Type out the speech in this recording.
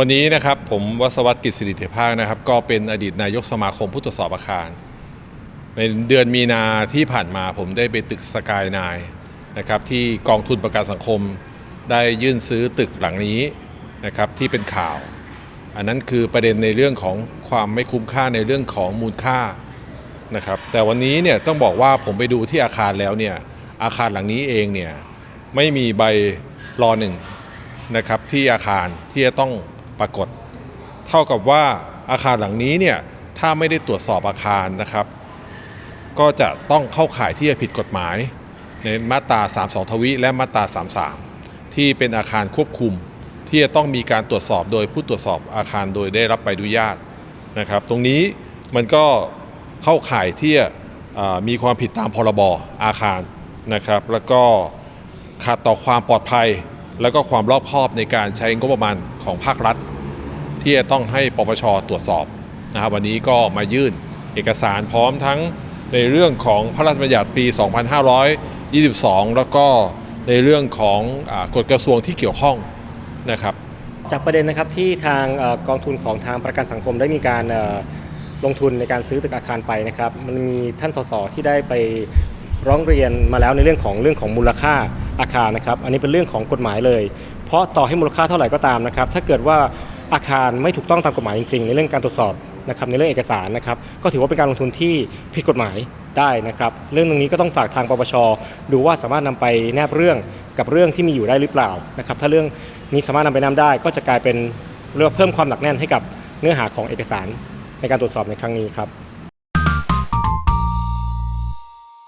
วันนี้นะครับผมวัศวัตรกิจสิริเถภาคนะครับก็เป็นอดีตนายกสมาคมผู้ตรวจสอบอาคาร ในเดือนมีนาที่ผ่านมาผมได้ไปตึกสกายนายนะครับที่กองทุนประกันสังคม ได้ยื่นซื้อตึกหลังนี้นะครับที่เป็นข่าว อันนั้นคือประเด็นในเรื่องของความไม่คุ้มค่าในเรื่องของมูลค่านะครับแต่วันนี้เนี่ยต้องบอกว่าผมไปดูที่อาคารแล้วเนี่ยอาคารหลังนี้เองเนี่ยไม่มีใบรอหนึ่งนะครับที่อาคารที่จะต้อง ปรากฏ เท่ากับว่าอาคารหลังนี้เนี่ยถ้าไม่ได้ตรวจสอบอาคารนะครับ ก็จะต้องเข้าข่ายที่จะผิดกฎหมาย ในมาตรา 32 ทวิและมาตรา 33 ที่เป็นอาคารควบคุม ที่จะต้องมีการตรวจสอบโดยผู้ตรวจสอบอาคารโดยได้รับใบอนุญาตนะครับ ตรงนี้มันก็เข้าข่ายที่จะมีความผิดตามพรบอาคารนะครับ แล้วก็ขาดต่อความปลอดภัย แล้วก็ความรอบคอบในการใช้งบประมาณของภาครัฐ ที่จะต้องให้ปปชตรวจสอบนะครับวันนี้ก็มายื่นเอกสารพร้อมทั้งในเรื่องของพระราชบัญญัติปี 2522 แล้วก็ในเรื่องของอกฎกระทรวงที่เกี่ยวข้องนะครับ จากประเด็นนะครับที่ทางอกองทุนของทางประกันสังคมได้มีการลงทุนในการซื้อตึกอาคารไปนะครับ มันมีท่านสสที่ได้ไปร้องเรียนมาแล้วในเรื่องของเรื่องของมูลค่า อาคารนะครับ อันนี้เป็นเรื่องของกฎหมายเลย เพราะต่อให้มูลค่าเท่าไหร่ก็ตามนะครับ ถ้าเกิดว่าอาคารไม่ถูกต้องตามกฎหมายจริงๆ ในเรื่องการตรวจสอบนะครับในเรื่องเอกสารนะครับ ก็ถือว่าเป็นการลงทุนที่ผิดกฎหมายได้นะครับ เรื่องตรงนี้ก็ต้องฝากทางปปชดูว่าสามารถนำไปแนบเรื่องกับเรื่องที่มีอยู่ได้หรือเปล่านะครับ ถ้าเรื่องนี้สามารถนำไปนำได้ ก็จะกลายเป็นเรียกว่าเพิ่มความหนักแน่นให้กับเนื้อหาของเอกสารในการตรวจสอบในครั้งนี้ครับ